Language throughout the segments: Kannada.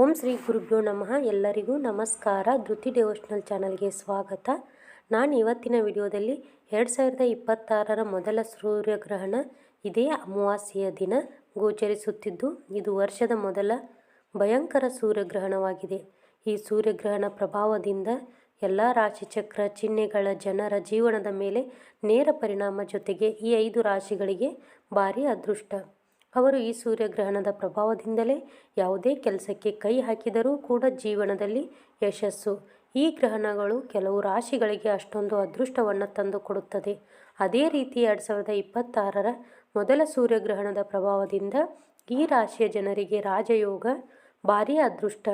ಓಂ ಶ್ರೀ ಗುರುಭ್ಯೋ ನಮಃ. ಎಲ್ಲರಿಗೂ ನಮಸ್ಕಾರ. ಧೃತಿ ಡೆವೋಷನಲ್ ಚಾನಲ್ಗೆ ಸ್ವಾಗತ. ನಾನು ಇವತ್ತಿನ ವಿಡಿಯೋದಲ್ಲಿ ಎರಡು ಸಾವಿರದ ಇಪ್ಪತ್ತಾರರ ಮೊದಲ ಸೂರ್ಯಗ್ರಹಣ ಇದೇ ಅಮಾವಾಸ್ಯೆಯ ದಿನ ಗೋಚರಿಸುತ್ತಿದ್ದು, ಇದು ವರ್ಷದ ಮೊದಲ ಭಯಂಕರ ಸೂರ್ಯಗ್ರಹಣವಾಗಿದೆ. ಈ ಸೂರ್ಯಗ್ರಹಣ ಪ್ರಭಾವದಿಂದ ಎಲ್ಲ ರಾಶಿಚಕ್ರ ಚಿಹ್ನೆಗಳ ಜನರ ಜೀವನದ ಮೇಲೆ ನೇರ ಪರಿಣಾಮ ಜೊತೆಗೆ ಈ ಐದು ರಾಶಿಗಳಿಗೆ ಭಾರಿ ಅದೃಷ್ಟ. ಅವರು ಈ ಸೂರ್ಯಗ್ರಹಣದ ಪ್ರಭಾವದಿಂದಲೇ ಯಾವುದೇ ಕೆಲಸಕ್ಕೆ ಕೈ ಹಾಕಿದರೂ ಕೂಡ ಜೀವನದಲ್ಲಿ ಯಶಸ್ಸು. ಈ ಗ್ರಹಣಗಳು ಕೆಲವು ರಾಶಿಗಳಿಗೆ ಅಷ್ಟೊಂದು ಅದೃಷ್ಟವನ್ನು ತಂದುಕೊಡುತ್ತದೆ. ಅದೇ ರೀತಿ ಎರಡು ಸಾವಿರದ ಇಪ್ಪತ್ತಾರರ ಮೊದಲ ಸೂರ್ಯಗ್ರಹಣದ ಪ್ರಭಾವದಿಂದ ಈ ರಾಶಿಯ ಜನರಿಗೆ ರಾಜಯೋಗ ಭಾರೀ ಅದೃಷ್ಟ.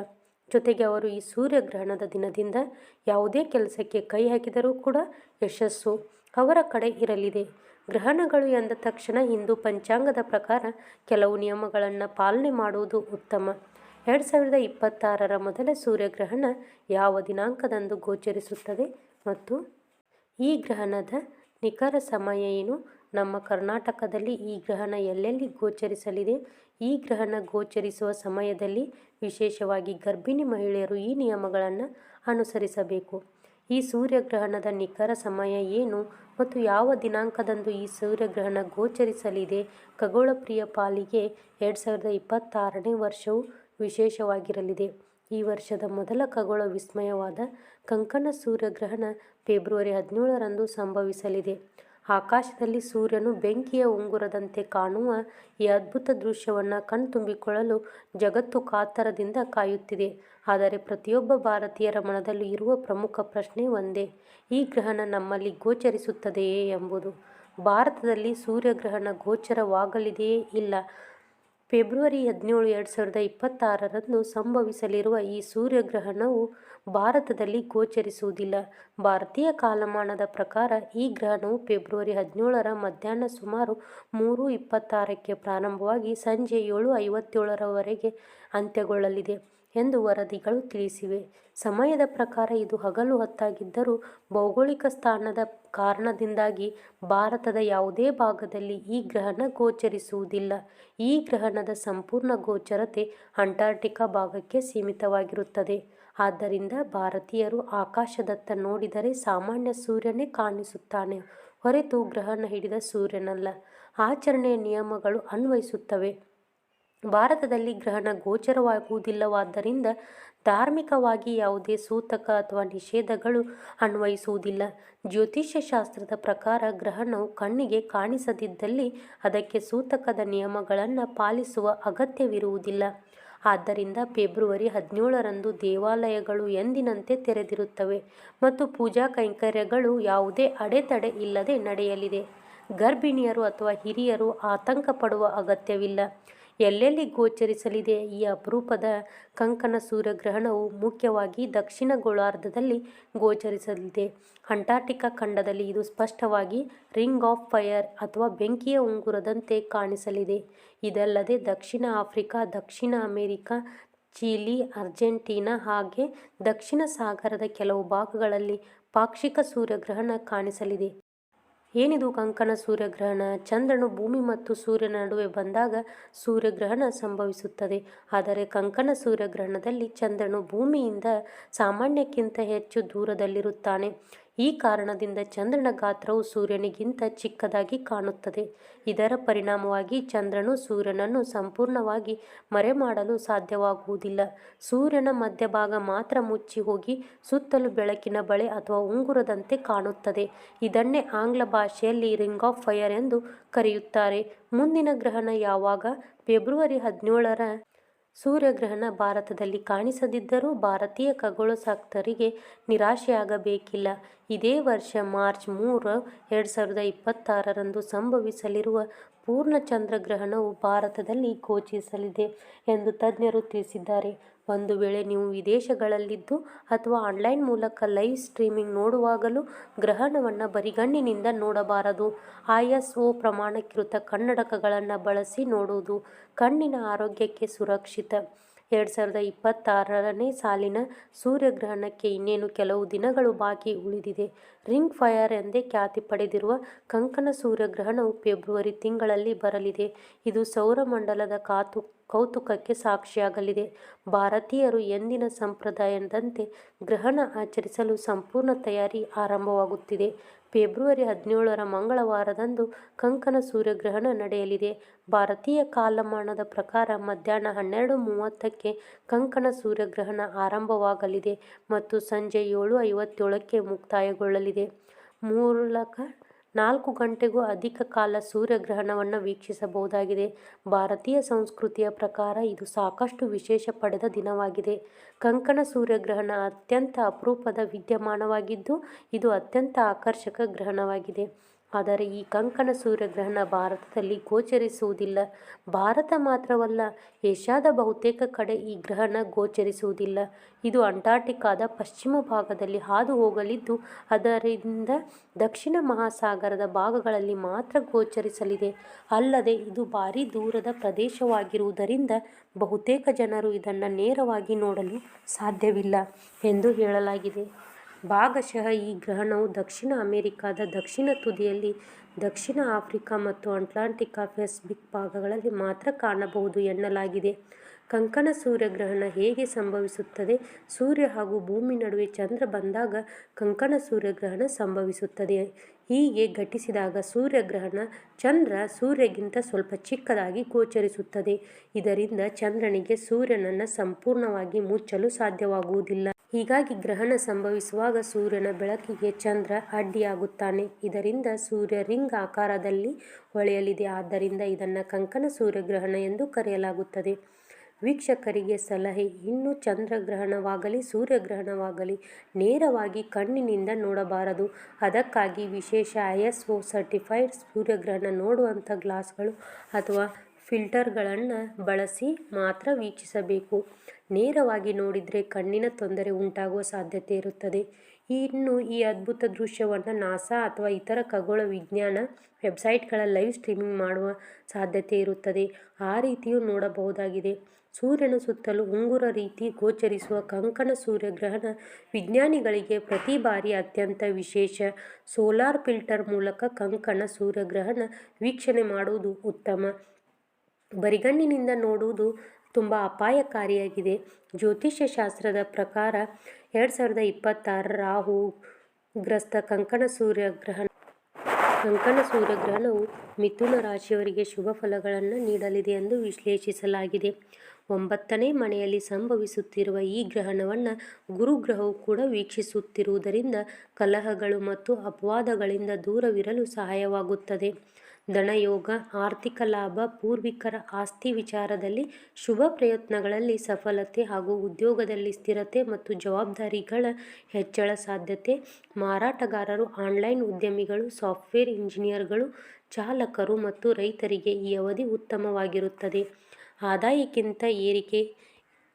ಜೊತೆಗೆ ಅವರು ಈ ಸೂರ್ಯಗ್ರಹಣದ ದಿನದಿಂದ ಯಾವುದೇ ಕೆಲಸಕ್ಕೆ ಕೈ ಹಾಕಿದರೂ ಕೂಡ ಯಶಸ್ಸು ಅವರ ಕಡೆ ಇರಲಿದೆ. ಗ್ರಹಣಗಳು ಎಂದ ತಕ್ಷಣ ಹಿಂದೂ ಪಂಚಾಂಗದ ಪ್ರಕಾರ ಕೆಲವು ನಿಯಮಗಳನ್ನು ಪಾಲನೆ ಮಾಡುವುದು ಉತ್ತಮ. ಎರಡು ಸಾವಿರದ ಇಪ್ಪತ್ತಾರರ ಮೊದಲ ಸೂರ್ಯಗ್ರಹಣ ಯಾವ ದಿನಾಂಕದಂದು ಗೋಚರಿಸುತ್ತದೆ ಮತ್ತು ಈ ಗ್ರಹಣದ ನಿಖರ ಸಮಯ ಏನು? ನಮ್ಮ ಕರ್ನಾಟಕದಲ್ಲಿ ಈ ಗ್ರಹಣ ಎಲ್ಲೆಲ್ಲಿ ಗೋಚರಿಸಲಿದೆ? ಈ ಗ್ರಹಣ ಗೋಚರಿಸುವ ಸಮಯದಲ್ಲಿ ವಿಶೇಷವಾಗಿ ಗರ್ಭಿಣಿ ಮಹಿಳೆಯರು ಈ ನಿಯಮಗಳನ್ನು ಅನುಸರಿಸಬೇಕು. ಈ ಸೂರ್ಯಗ್ರಹಣದ ನಿಖರ ಸಮಯ ಏನು? ಮತ್ತು ಯಾವ ದಿನಾಂಕದಂದು ಈ ಸೂರ್ಯಗ್ರಹಣ ಗೋಚರಿಸಲಿದೆ? ಖಗೋಳಪ್ರಿಯ ಪಾಲಿಗೆ ಎರಡು ಸಾವಿರದ ಇಪ್ಪತ್ತಾರನೇ ವರ್ಷವು ವಿಶೇಷವಾಗಿರಲಿದೆ. ಈ ವರ್ಷದ ಮೊದಲ ಖಗೋಳ ವಿಸ್ಮಯವಾದ ಕಂಕಣ ಸೂರ್ಯಗ್ರಹಣ ಫೆಬ್ರವರಿ ಹದಿನೇಳರಂದು ಸಂಭವಿಸಲಿದೆ. ಆಕಾಶದಲ್ಲಿ ಸೂರ್ಯನು ಬೆಂಕಿಯ ಉಂಗುರದಂತೆ ಕಾಣುವ ಈ ಅದ್ಭುತ ದೃಶ್ಯವನ್ನು ಕಣ್ತುಂಬಿಕೊಳ್ಳಲು ಜಗತ್ತು ಕಾತರದಿಂದ ಕಾಯುತ್ತಿದೆ. ಆದರೆ ಪ್ರತಿಯೊಬ್ಬ ಭಾರತೀಯರ ಮನದಲ್ಲಿ ಇರುವ ಪ್ರಮುಖ ಪ್ರಶ್ನೆ ಒಂದೇ, ಈ ಗ್ರಹಣ ನಮ್ಮಲ್ಲಿ ಗೋಚರಿಸುತ್ತದೆಯೇ ಎಂಬುದು. ಭಾರತದಲ್ಲಿ ಸೂರ್ಯಗ್ರಹಣ ಗೋಚರವಾಗಲಿದೆಯೇ ಇಲ್ಲ. ಫೆಬ್ರವರಿ ಹದಿನೇಳು, ಎರಡು ಸಾವಿರದ ಇಪ್ಪತ್ತಾರರಂದು ಸಂಭವಿಸಲಿರುವ ಈ ಸೂರ್ಯಗ್ರಹಣವು ಭಾರತದಲ್ಲಿ ಗೋಚರಿಸುವುದಿಲ್ಲ. ಭಾರತೀಯ ಕಾಲಮಾನದ ಪ್ರಕಾರ ಈ ಗ್ರಹಣವು ಫೆಬ್ರವರಿ ಹದಿನೇಳರ ಮಧ್ಯಾಹ್ನ ಸುಮಾರು ಮೂರು ಇಪ್ಪತ್ತಾರಕ್ಕೆ ಪ್ರಾರಂಭವಾಗಿ ಸಂಜೆ ಏಳು ಐವತ್ತೇಳರವರೆಗೆ ಅಂತ್ಯಗೊಳ್ಳಲಿದೆ ಎಂದು ವರದಿಗಳು ತಿಳಿಸಿವೆ. ಸಮಯದ ಪ್ರಕಾರ ಇದು ಹಗಲು ಹೊತ್ತಾಗಿದ್ದರೂ ಭೌಗೋಳಿಕ ಸ್ಥಾನದ ಕಾರಣದಿಂದಾಗಿ ಭಾರತದ ಯಾವುದೇ ಭಾಗದಲ್ಲಿ ಈ ಗ್ರಹಣ ಗೋಚರಿಸುವುದಿಲ್ಲ. ಈ ಗ್ರಹಣದ ಸಂಪೂರ್ಣ ಗೋಚರತೆ ಅಂಟಾರ್ಟಿಕಾ ಭಾಗಕ್ಕೆ ಸೀಮಿತವಾಗಿರುತ್ತದೆ. ಆದ್ದರಿಂದ ಭಾರತೀಯರು ಆಕಾಶದತ್ತ ನೋಡಿದರೆ ಸಾಮಾನ್ಯ ಸೂರ್ಯನೇ ಕಾಣಿಸುತ್ತಾನೆ. ಹೊರತು ಗ್ರಹಣ ಹಿಡಿದ ಸೂರ್ಯನಲ್ಲ. ಆಚರಣೆಯ ನಿಯಮಗಳು ಅನ್ವಯಿಸುತ್ತವೆ. ಭಾರತದಲ್ಲಿ ಗ್ರಹಣ ಗೋಚರವಾಗುವುದಿಲ್ಲವಾದ್ದರಿಂದ ಧಾರ್ಮಿಕವಾಗಿ ಯಾವುದೇ ಸೂತಕ ಅಥವಾ ನಿಷೇಧಗಳು ಅನ್ವಯಿಸುವುದಿಲ್ಲ. ಜ್ಯೋತಿಷ್ಯ ಶಾಸ್ತ್ರದ ಪ್ರಕಾರ ಗ್ರಹಣವು ಕಣ್ಣಿಗೆ ಕಾಣಿಸದಿದ್ದಲ್ಲಿ ಅದಕ್ಕೆ ಸೂತಕದ ನಿಯಮಗಳನ್ನು ಪಾಲಿಸುವ ಅಗತ್ಯವಿರುವುದಿಲ್ಲ. ಆದ್ದರಿಂದ ಫೆಬ್ರವರಿ ಹದಿನೇಳರಂದು ದೇವಾಲಯಗಳು ಎಂದಿನಂತೆ ತೆರೆದಿರುತ್ತವೆ ಮತ್ತು ಪೂಜಾ ಕೈಂಕರ್ಯಗಳು ಯಾವುದೇ ಅಡೆತಡೆ ಇಲ್ಲದೆ ನಡೆಯಲಿದೆ. ಗರ್ಭಿಣಿಯರು ಅಥವಾ ಹಿರಿಯರು ಆತಂಕ ಪಡುವ ಅಗತ್ಯವಿಲ್ಲ. ಎಲ್ಲೆಲ್ಲಿ ಗೋಚರಿಸಲಿದೆ? ಈ ಅಪರೂಪದ ಕಂಕಣ ಸೂರ್ಯಗ್ರಹಣವು ಮುಖ್ಯವಾಗಿ ದಕ್ಷಿಣ ಗೋಳಾರ್ಧದಲ್ಲಿ ಗೋಚರಿಸಲಿದೆ. ಅಂಟಾರ್ಟಿಕಾ ಖಂಡದಲ್ಲಿ ಇದು ಸ್ಪಷ್ಟವಾಗಿ ರಿಂಗ್ ಆಫ್ ಫೈರ್ ಅಥವಾ ಬೆಂಕಿಯ ಉಂಗುರದಂತೆ ಕಾಣಿಸಲಿದೆ. ಇದಲ್ಲದೆ ದಕ್ಷಿಣ ಆಫ್ರಿಕಾ, ದಕ್ಷಿಣ ಅಮೆರಿಕ, ಚಿಲಿ, ಅರ್ಜೆಂಟೀನಾ ಹಾಗೆ ದಕ್ಷಿಣ ಸಾಗರದ ಕೆಲವು ಭಾಗಗಳಲ್ಲಿ ಪಾಕ್ಷಿಕ ಸೂರ್ಯಗ್ರಹಣ ಕಾಣಿಸಲಿದೆ. ಏನಿದು ಕಂಕಣ ಸೂರ್ಯಗ್ರಹಣ? ಚಂದ್ರನು ಭೂಮಿ ಮತ್ತು ಸೂರ್ಯನ ನಡುವೆ ಬಂದಾಗ ಸೂರ್ಯಗ್ರಹಣ ಸಂಭವಿಸುತ್ತದೆ. ಆದರೆ ಕಂಕಣ ಸೂರ್ಯಗ್ರಹಣದಲ್ಲಿ ಚಂದ್ರನು ಭೂಮಿಯಿಂದ ಸಾಮಾನ್ಯಕ್ಕಿಂತ ಹೆಚ್ಚು ದೂರದಲ್ಲಿರುತ್ತಾನೆ. ಈ ಕಾರಣದಿಂದ ಚಂದ್ರನ ಗಾತ್ರವು ಸೂರ್ಯನಿಗಿಂತ ಚಿಕ್ಕದಾಗಿ ಕಾಣುತ್ತದೆ. ಇದರ ಪರಿಣಾಮವಾಗಿ ಚಂದ್ರನು ಸೂರ್ಯನನ್ನು ಸಂಪೂರ್ಣವಾಗಿ ಮರೆಮಾಡಲು ಸಾಧ್ಯವಾಗುವುದಿಲ್ಲ. ಸೂರ್ಯನ ಮಧ್ಯಭಾಗ ಮಾತ್ರ ಮುಚ್ಚಿ ಹೋಗಿ ಸುತ್ತಲೂ ಬೆಳಕಿನ ಬಳೆ ಅಥವಾ ಉಂಗುರದಂತೆ ಕಾಣುತ್ತದೆ. ಇದನ್ನೇ ಆಂಗ್ಲ ಭಾಷೆಯಲ್ಲಿ ರಿಂಗ್ ಆಫ್ ಫೈರ್ ಎಂದು ಕರೆಯುತ್ತಾರೆ. ಮುಂದಿನ ಗ್ರಹಣ ಯಾವಾಗ? ಫೆಬ್ರವರಿ ಹದಿನೇಳರ ಸೂರ್ಯಗ್ರಹಣ ಭಾರತದಲ್ಲಿ ಕಾಣಿಸದಿದ್ದರೂ ಭಾರತೀಯ ಖಗೋಳಶಾಸ್ತ್ರರಿಗೆ ನಿರಾಶೆಯಾಗಬೇಕಿಲ್ಲ. ಇದೇ ವರ್ಷ ಮಾರ್ಚ್ ಮೂರು ಎರಡು ಸಾವಿರದ ಇಪ್ಪತ್ತಾರರಂದು ಸಂಭವಿಸಲಿರುವ ಪೂರ್ಣ ಚಂದ್ರಗ್ರಹಣವು ಭಾರತದಲ್ಲಿ ಗೋಚರಿಸಲಿದೆ ಎಂದು ತಜ್ಞರು ತಿಳಿಸಿದ್ದಾರೆ. ಒಂದು ವೇಳೆ ನೀವು ವಿದೇಶಗಳಲ್ಲಿದ್ದು ಅಥವಾ ಆನ್ಲೈನ್ ಮೂಲಕ ಲೈವ್ ಸ್ಟ್ರೀಮಿಂಗ್ ನೋಡುವಾಗಲೂ ಗ್ರಹಣವನ್ನು ಬರಿಗಣ್ಣಿನಿಂದ ನೋಡಬಾರದು. ಐಎಸ್ಒ ಪ್ರಮಾಣಕೃತ ಕನ್ನಡಕಗಳನ್ನು ಬಳಸಿ ನೋಡುವುದು ಕಣ್ಣಿನ ಆರೋಗ್ಯಕ್ಕೆ ಸುರಕ್ಷಿತ. ಎರಡು ಸಾವಿರದ ಇಪ್ಪತ್ತಾರನೇ ಸಾಲಿನ ಸೂರ್ಯಗ್ರಹಣಕ್ಕೆ ಇನ್ನೇನು ಕೆಲವು ದಿನಗಳು ಬಾಕಿ ಉಳಿದಿದೆ. ರಿಂಗ್ ಫೈರ್ ಎಂದೇ ಖ್ಯಾತಿ ಪಡೆದಿರುವ ಕಂಕಣ ಸೂರ್ಯಗ್ರಹಣವು ಫೆಬ್ರವರಿ ತಿಂಗಳಲ್ಲಿ ಬರಲಿದೆ. ಇದು ಸೌರಮಂಡಲದ ಕಾತು, ಕೌತುಕಕ್ಕೆ ಸಾಕ್ಷಿಯಾಗಲಿದೆ. ಭಾರತೀಯರು ಎಂದಿನ ಸಂಪ್ರದಾಯದಂತೆ ಗ್ರಹಣ ಆಚರಿಸಲು ಸಂಪೂರ್ಣ ತಯಾರಿ ಆರಂಭವಾಗುತ್ತಿದೆ. ಫೆಬ್ರವರಿ ಹದಿನೇಳರ ಮಂಗಳವಾರದಂದು ಕಂಕಣ ಸೂರ್ಯಗ್ರಹಣ ನಡೆಯಲಿದೆ. ಭಾರತೀಯ ಕಾಲಮಾನದ ಪ್ರಕಾರ ಮಧ್ಯಾಹ್ನ ಹನ್ನೆರಡು ಮೂವತ್ತಕ್ಕೆ ಕಂಕಣ ಸೂರ್ಯಗ್ರಹಣ ಆರಂಭವಾಗಲಿದೆ ಮತ್ತು ಸಂಜೆ ಏಳು ಐವತ್ತೇಳಕ್ಕೆ ಮುಕ್ತಾಯಗೊಳ್ಳಲಿದೆ. ಮೂಲಕ ನಾಲ್ಕು ಗಂಟೆಗೂ ಅಧಿಕ ಕಾಲ ಸೂರ್ಯಗ್ರಹಣವನ್ನು ವೀಕ್ಷಿಸಬಹುದಾಗಿದೆ. ಭಾರತೀಯ ಸಂಸ್ಕೃತಿಯ ಪ್ರಕಾರ ಇದು ಸಾಕಷ್ಟು ವಿಶೇಷ ಪಡೆದ ದಿನವಾಗಿದೆ. ಕಂಕಣ ಸೂರ್ಯಗ್ರಹಣ ಅತ್ಯಂತ ಅಪರೂಪದ ವಿದ್ಯಮಾನವಾಗಿದ್ದು, ಇದು ಅತ್ಯಂತ ಆಕರ್ಷಕ ಗ್ರಹಣವಾಗಿದೆ. ಆದರೆ ಈ ಕಂಕಣ ಸೂರ್ಯಗ್ರಹಣ ಭಾರತದಲ್ಲಿ ಗೋಚರಿಸುವುದಿಲ್ಲ. ಭಾರತ ಮಾತ್ರವಲ್ಲ, ಏಷ್ಯಾದ ಬಹುತೇಕ ಕಡೆ ಈ ಗ್ರಹಣ ಗೋಚರಿಸುವುದಿಲ್ಲ. ಇದು ಅಂಟಾರ್ಟಿಕಾದ ಪಶ್ಚಿಮ ಭಾಗದಲ್ಲಿ ಹಾದು ಹೋಗಲಿದ್ದು ಅದರಿಂದ ದಕ್ಷಿಣ ಮಹಾಸಾಗರದ ಭಾಗಗಳಲ್ಲಿ ಮಾತ್ರ ಗೋಚರಿಸಲಿದೆ. ಅಲ್ಲದೆ, ಇದು ಭಾರಿ ದೂರದ ಪ್ರದೇಶವಾಗಿರುವುದರಿಂದ ಬಹುತೇಕ ಜನರು ಇದನ್ನು ನೇರವಾಗಿ ನೋಡಲು ಸಾಧ್ಯವಿಲ್ಲ ಎಂದು ಹೇಳಲಾಗಿದೆ. ಭಾಗಶಃ ಈ ಗ್ರಹಣವು ದಕ್ಷಿಣ ಅಮೆರಿಕಾದ ದಕ್ಷಿಣ ತುದಿಯಲ್ಲಿ ದಕ್ಷಿಣ ಆಫ್ರಿಕಾ ಮತ್ತು ಅಟ್ಲಾಂಟಿಕ್ ಪೆಸಿಫಿಕ್ ಭಾಗಗಳಲ್ಲಿ ಮಾತ್ರ ಕಾಣಬಹುದು ಎನ್ನಲಾಗಿದೆ. ಕಂಕಣ ಸೂರ್ಯಗ್ರಹಣ ಹೇಗೆ ಸಂಭವಿಸುತ್ತದೆ? ಸೂರ್ಯ ಹಾಗೂ ಭೂಮಿ ನಡುವೆ ಚಂದ್ರ ಬಂದಾಗ ಕಂಕಣ ಸೂರ್ಯಗ್ರಹಣ ಸಂಭವಿಸುತ್ತದೆ. ಹೀಗೆ ಘಟಿಸಿದಾಗ ಸೂರ್ಯಗ್ರಹಣ ಚಂದ್ರ ಸೂರ್ಯಗಿಂತ ಸ್ವಲ್ಪ ಚಿಕ್ಕದಾಗಿ ಗೋಚರಿಸುತ್ತದೆ. ಇದರಿಂದ ಚಂದ್ರನಿಗೆ ಸೂರ್ಯನನ್ನು ಸಂಪೂರ್ಣವಾಗಿ ಮುಚ್ಚಲು ಸಾಧ್ಯವಾಗುವುದಿಲ್ಲ. ಹೀಗಾಗಿ ಗ್ರಹಣ ಸಂಭವಿಸುವಾಗ ಸೂರ್ಯನ ಬೆಳಕಿಗೆ ಚಂದ್ರ ಅಡ್ಡಿಯಾಗುತ್ತಾನೆ. ಇದರಿಂದ ಸೂರ್ಯ ರಿಂಗ್ ಆಕಾರದಲ್ಲಿ ಹೊಳೆಯಲಿದೆ. ಆದ್ದರಿಂದ ಇದನ್ನು ಕಂಕಣ ಸೂರ್ಯಗ್ರಹಣ ಎಂದು ಕರೆಯಲಾಗುತ್ತದೆ. ವೀಕ್ಷಕರಿಗೆ ಸಲಹೆ, ಇನ್ನು ಚಂದ್ರಗ್ರಹಣವಾಗಲಿ, ಸೂರ್ಯಗ್ರಹಣವಾಗಲಿ, ನೇರವಾಗಿ ಕಣ್ಣಿನಿಂದ ನೋಡಬಾರದು. ಅದಕ್ಕಾಗಿ ವಿಶೇಷ ಐ ಎಸ್ ಒ ಸರ್ಟಿಫೈಡ್ ಸೂರ್ಯಗ್ರಹಣ ನೋಡುವಂಥ ಗ್ಲಾಸ್ಗಳು ಅಥವಾ ಫಿಲ್ಟರ್ಗಳನ್ನು ಬಳಸಿ ಮಾತ್ರ ವೀಕ್ಷಿಸಬೇಕು. ನೇರವಾಗಿ ನೋಡಿದರೆ ಕಣ್ಣಿನ ತೊಂದರೆ ಉಂಟಾಗುವ ಸಾಧ್ಯತೆ ಇರುತ್ತದೆ. ಇನ್ನು ಈ ಅದ್ಭುತ ದೃಶ್ಯವನ್ನು ನಾಸಾ ಅಥವಾ ಇತರ ಖಗೋಳ ವಿಜ್ಞಾನ ವೆಬ್ಸೈಟ್ಗಳ ಲೈವ್ ಸ್ಟ್ರೀಮಿಂಗ್ ಮಾಡುವ ಸಾಧ್ಯತೆ ಇರುತ್ತದೆ. ಆ ರೀತಿಯೂ ನೋಡಬಹುದಾಗಿದೆ. ಸೂರ್ಯನ ಸುತ್ತಲೂ ಉಂಗುರ ರೀತಿ ಗೋಚರಿಸುವ ಕಂಕಣ ಸೂರ್ಯಗ್ರಹಣ ವಿಜ್ಞಾನಿಗಳಿಗೆ ಪ್ರತಿ ಬಾರಿ ಅತ್ಯಂತ ವಿಶೇಷ. ಸೋಲಾರ್ ಫಿಲ್ಟರ್ ಮೂಲಕ ಕಂಕಣ ಸೂರ್ಯಗ್ರಹಣ ವೀಕ್ಷಣೆ ಮಾಡುವುದು ಉತ್ತಮ. ಬರಿಗಣ್ಣಿನಿಂದ ನೋಡುವುದು ತುಂಬ ಅಪಾಯಕಾರಿಯಾಗಿದೆ. ಜ್ಯೋತಿಷ್ಯ ಶಾಸ್ತ್ರದ ಪ್ರಕಾರ ಎರಡು ಸಾವಿರದ ಇಪ್ಪತ್ತಾರ ರಾಹು ಗ್ರಸ್ತ ಕಂಕಣ ಸೂರ್ಯಗ್ರಹಣ ಕಂಕಣ ಸೂರ್ಯಗ್ರಹಣವು ಮಿಥುನ ರಾಶಿಯವರಿಗೆ ಶುಭ ಫಲಗಳನ್ನು ನೀಡಲಿದೆ ಎಂದು ವಿಶ್ಲೇಷಿಸಲಾಗಿದೆ. ಒಂಬತ್ತನೇ ಮನೆಯಲ್ಲಿ ಸಂಭವಿಸುತ್ತಿರುವ ಈ ಗ್ರಹಣವನ್ನು ಗುರುಗ್ರಹವು ಕೂಡ ವೀಕ್ಷಿಸುತ್ತಿರುವುದರಿಂದ ಕಲಹಗಳು ಮತ್ತು ಅಪವಾದಗಳಿಂದ ದೂರವಿರಲು ಸಹಾಯವಾಗುತ್ತದೆ. ಧನಯೋಗ, ಆರ್ಥಿಕ ಲಾಭ, ಪೂರ್ವಿಕರ ಆಸ್ತಿ ವಿಚಾರದಲ್ಲಿ ಶುಭ ಪ್ರಯತ್ನಗಳಲ್ಲಿ ಸಫಲತೆ ಹಾಗೂ ಉದ್ಯೋಗದಲ್ಲಿ ಸ್ಥಿರತೆ ಮತ್ತು ಜವಾಬ್ದಾರಿಗಳ ಹೆಚ್ಚಳ ಸಾಧ್ಯತೆ. ಮಾರಾಟಗಾರರು, ಆನ್ಲೈನ್ ಉದ್ಯಮಿಗಳು, ಸಾಫ್ಟ್ವೇರ್ ಇಂಜಿನಿಯರ್ಗಳು, ಚಾಲಕರು ಮತ್ತು ರೈತರಿಗೆ ಈ ಅವಧಿ ಉತ್ತಮವಾಗಿರುತ್ತದೆ. ಆದಾಯಕ್ಕಿಂತ ಏರಿಕೆ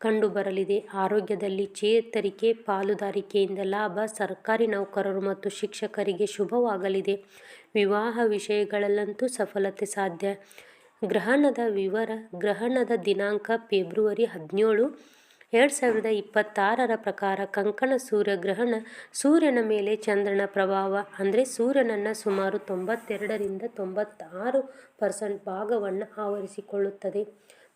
ಕಂಡುಬರಲಿದೆ. ಆರೋಗ್ಯದಲ್ಲಿ ಚೇತರಿಕೆ, ಪಾಲುದಾರಿಕೆಯಿಂದ ಲಾಭ, ಸರ್ಕಾರಿ ನೌಕರರು ಮತ್ತು ಶಿಕ್ಷಕರಿಗೆ ಶುಭವಾಗಲಿದೆ. ವಿವಾಹ ವಿಷಯಗಳಲ್ಲಂತೂ ಸಫಲತೆ ಸಾಧ್ಯ. ಗ್ರಹಣದ ವಿವರ, ಗ್ರಹಣದ ದಿನಾಂಕ ಫೆಬ್ರವರಿ ಹದಿನೇಳು, ಎರಡು ಸಾವಿರದ ಇಪ್ಪತ್ತಾರರ ಪ್ರಕಾರ ಕಂಕಣ ಸೂರ್ಯಗ್ರಹಣ ಸೂರ್ಯನ ಮೇಲೆ ಚಂದ್ರನ ಪ್ರಭಾವ, ಅಂದರೆ ಸೂರ್ಯನನ್ನು ಸುಮಾರು ತೊಂಬತ್ತೆರಡರಿಂದ ತೊಂಬತ್ತಾರು ಪರ್ಸೆಂಟ್ ಭಾಗವನ್ನು ಆವರಿಸಿಕೊಳ್ಳುತ್ತದೆ.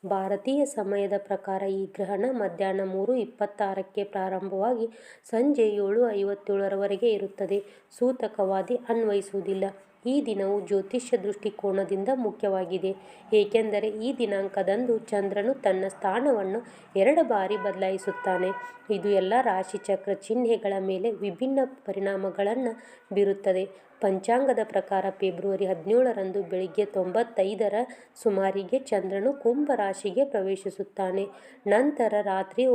ಭಾರತೀಯ ಸಮಯದ ಪ್ರಕಾರ ಈ ಗ್ರಹಣ ಮಧ್ಯಾಹ್ನ ಮೂರು ಇಪ್ಪತ್ತಾರಕ್ಕೆ ಪ್ರಾರಂಭವಾಗಿ ಸಂಜೆ ಏಳು ಐವತ್ತೇಳರವರೆಗೆ ಇರುತ್ತದೆ. ಸೂತಕವಾದಿ ಅನ್ವಯಿಸುವುದಿಲ್ಲ. ಈ ದಿನವು ಜ್ಯೋತಿಷ್ಯ ದೃಷ್ಟಿಕೋನದಿಂದ ಮುಖ್ಯವಾಗಿದೆ. ಏಕೆಂದರೆ ಈ ದಿನಾಂಕದಂದು ಚಂದ್ರನು ತನ್ನ ಸ್ಥಾನವನ್ನು ಎರಡು ಬಾರಿ ಬದಲಾಯಿಸುತ್ತಾನೆ. ಇದು ಎಲ್ಲ ರಾಶಿಚಕ್ರ ಚಿಹ್ನೆಗಳ ಮೇಲೆ ವಿಭಿನ್ನ ಪರಿಣಾಮಗಳನ್ನು ಬೀರುತ್ತದೆ. ಪಂಚಾಂಗದ ಪ್ರಕಾರ ಫೆಬ್ರವರಿ ಹದಿನೇಳರಂದು ಬೆಳಿಗ್ಗೆ ತೊಂಬತ್ತೈದರ ಸುಮಾರಿಗೆ ಚಂದ್ರನು ಕುಂಭ ರಾಶಿಗೆ ಪ್ರವೇಶಿಸುತ್ತಾನೆ. ನಂತರ ರಾತ್ರಿ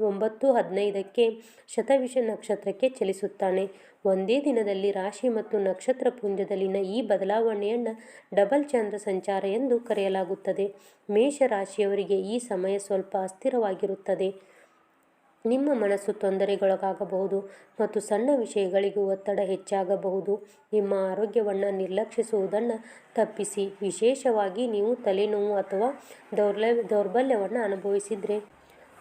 ಒಂಬತ್ತು ಹದಿನೈದಕ್ಕೆ ಶತವಿಷ ನಕ್ಷತ್ರಕ್ಕೆ ಚಲಿಸುತ್ತಾನೆ. ಒಂದೇ ದಿನದಲ್ಲಿ ರಾಶಿ ಮತ್ತು ನಕ್ಷತ್ರ ಪುಂಜದಲ್ಲಿನ ಈ ಬದಲಾವಣೆಯನ್ನು ಡಬಲ್ ಚಂದ್ರ ಸಂಚಾರ ಎಂದು ಕರೆಯಲಾಗುತ್ತದೆ. ಮೇಷರಾಶಿಯವರಿಗೆ ಈ ಸಮಯ ಸ್ವಲ್ಪ ಅಸ್ಥಿರವಾಗಿರುತ್ತದೆ. ನಿಮ್ಮ ಮನಸ್ಸು ತೊಂದರೆಗೊಳಗಾಗಬಹುದು ಮತ್ತು ಸಣ್ಣ ವಿಷಯಗಳಿಗೂ ಒತ್ತಡ ಹೆಚ್ಚಾಗಬಹುದು. ನಿಮ್ಮ ಆರೋಗ್ಯವನ್ನು ನಿರ್ಲಕ್ಷಿಸುವುದನ್ನು ತಪ್ಪಿಸಿ. ವಿಶೇಷವಾಗಿ ನೀವು ತಲೆನೋವು ಅಥವಾ ದೌರ್ಲ ದೌರ್ಬಲ್ಯವನ್ನು ಅನುಭವಿಸಿದರೆ.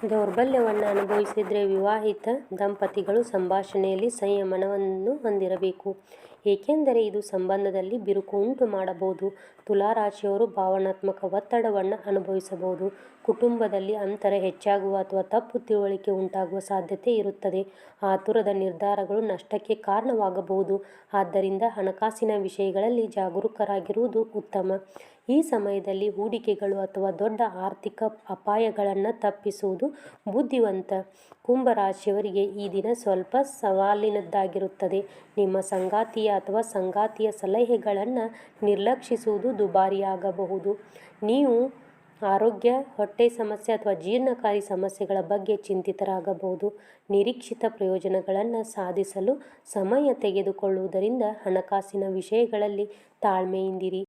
ದೌರ್ಬಲ್ಯವನ್ನು ಅನುಭವಿಸಿದರೆ ವಿವಾಹಿತ ದಂಪತಿಗಳು ಸಂಭಾಷಣೆಯಲ್ಲಿ ಸಂಯಮನವನ್ನು ಹೊಂದಿರಬೇಕು. ಏಕೆಂದರೆ ಇದು ಸಂಬಂಧದಲ್ಲಿ ಬಿರುಕು ಉಂಟು ಮಾಡಬಹುದು. ತುಲಾರಾಶಿಯವರು ಭಾವನಾತ್ಮಕ ಒತ್ತಡವನ್ನು ಅನುಭವಿಸಬಹುದು. ಕುಟುಂಬದಲ್ಲಿ ಅಂತರ ಹೆಚ್ಚಾಗುವ ಅಥವಾ ತಪ್ಪು ತಿಳುವಳಿಕೆ ಉಂಟಾಗುವ ಸಾಧ್ಯತೆ ಇರುತ್ತದೆ. ಆತುರದ ನಿರ್ಧಾರಗಳು ನಷ್ಟಕ್ಕೆ ಕಾರಣವಾಗಬಹುದು. ಆದ್ದರಿಂದ ಹಣಕಾಸಿನ ವಿಷಯಗಳಲ್ಲಿ ಜಾಗರೂಕರಾಗಿರುವುದು ಉತ್ತಮ. ಈ ಸಮಯದಲ್ಲಿ ಹೂಡಿಕೆಗಳು ಅಥವಾ ದೊಡ್ಡ ಆರ್ಥಿಕ ಅಪಾಯಗಳನ್ನು ತಪ್ಪಿಸುವುದು ಬುದ್ಧಿವಂತ. ಕುಂಭರಾಶಿಯವರಿಗೆ ಈ ದಿನ ಸ್ವಲ್ಪ ಸವಾಲಿನದ್ದಾಗಿರುತ್ತದೆ. ನಿಮ್ಮ ಸಂಗಾತಿಯ ಅಥವಾ ಸಂಗಾತಿಯ ಸಲಹೆಗಳನ್ನು ನಿರ್ಲಕ್ಷಿಸುವುದು ದುಬಾರಿಯಾಗಬಹುದು. ನೀವು ಆರೋಗ್ಯ, ಹೊಟ್ಟೆ ಸಮಸ್ಯೆ ಅಥವಾ ಜೀರ್ಣಕಾರಿ ಸಮಸ್ಯೆಗಳ ಬಗ್ಗೆ ಚಿಂತಿತರಾಗಬಹುದು. ನಿರೀಕ್ಷಿತ ಪ್ರಯೋಜನಗಳನ್ನು ಸಾಧಿಸಲು ಸಮಯ ತೆಗೆದುಕೊಳ್ಳುವುದರಿಂದ ಹಣಕಾಸಿನ ವಿಷಯಗಳಲ್ಲಿ ತಾಳ್ಮೆಯಿಂದಿರಿ.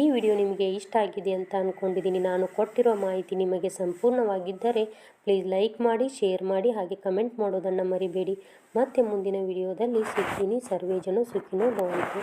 ಈ ವಿಡಿಯೋ ನಿಮಗೆ ಇಷ್ಟ ಆಗಿದೆ ಅಂತ ಅಂದ್ಕೊಂಡಿದ್ದೀನಿ ನಾನು ಕೊಟ್ಟಿರೋ ಮಾಹಿತಿ ನಿಮಗೆ ಸಂಪೂರ್ಣವಾಗಿದ್ದರೆ ಪ್ಲೀಸ್ ಲೈಕ್ ಮಾಡಿ, ಶೇರ್ ಮಾಡಿ, ಹಾಗೆ ಕಮೆಂಟ್ ಮಾಡೋದನ್ನು ಮರಿಬೇಡಿ. ಮತ್ತೆ ಮುಂದಿನ ವಿಡಿಯೋದಲ್ಲಿ ಸಿಗ್ತೀನಿ ಸರ್ವೇ ಜನ ಸುಖಿನೋ ಭವಂತು.